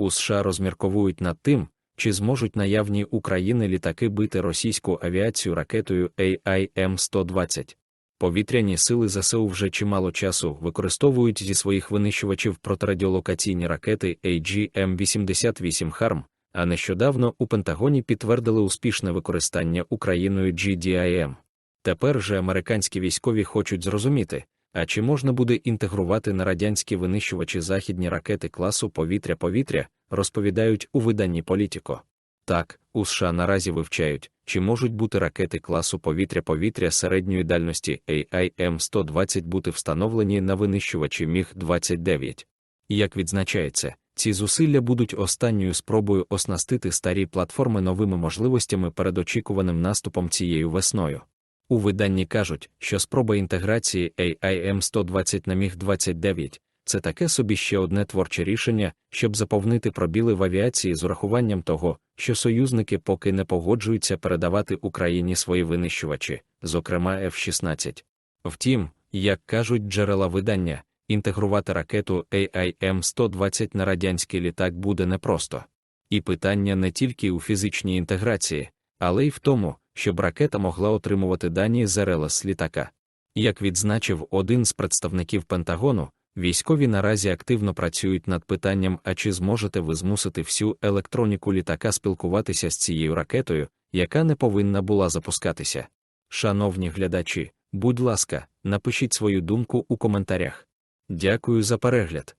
У США розмірковують над тим, чи зможуть наявні України літаки бити російську авіацію ракетою AIM-120. Повітряні сили ЗСУ вже чимало часу використовують зі своїх винищувачів протирадіолокаційні ракети AGM-88 HARM, а нещодавно у Пентагоні підтвердили успішне використання Україною GDIM. Тепер же американські військові хочуть зрозуміти, а чи можна буде інтегрувати на радянські винищувачі західні ракети класу повітря-повітря, розповідають у виданні Політіко. Так, у США наразі вивчають, чи можуть бути ракети класу повітря-повітря середньої дальності AIM-120 бути встановлені на винищувачі Міг-29. Як відзначається, ці зусилля будуть останньою спробою оснастити старі платформи новими можливостями перед очікуваним наступом цією весною. У виданні кажуть, що спроба інтеграції AIM-120 на Міг-29 це таке собі ще одне творче рішення, щоб заповнити пробіли в авіації з урахуванням того, що союзники поки не погоджуються передавати Україні свої винищувачі, зокрема F-16. Втім, як кажуть джерела видання, інтегрувати ракету AIM-120 на радянський літак буде непросто. І питання не тільки у фізичній інтеграції, але й в тому, щоб ракета могла отримувати дані з РЛС літака. Як відзначив один з представників Пентагону, військові наразі активно працюють над питанням, а чи зможете ви змусити всю електроніку літака спілкуватися з цією ракетою, яка не повинна була запускатися. Шановні глядачі, будь ласка, напишіть свою думку у коментарях. Дякую за перегляд.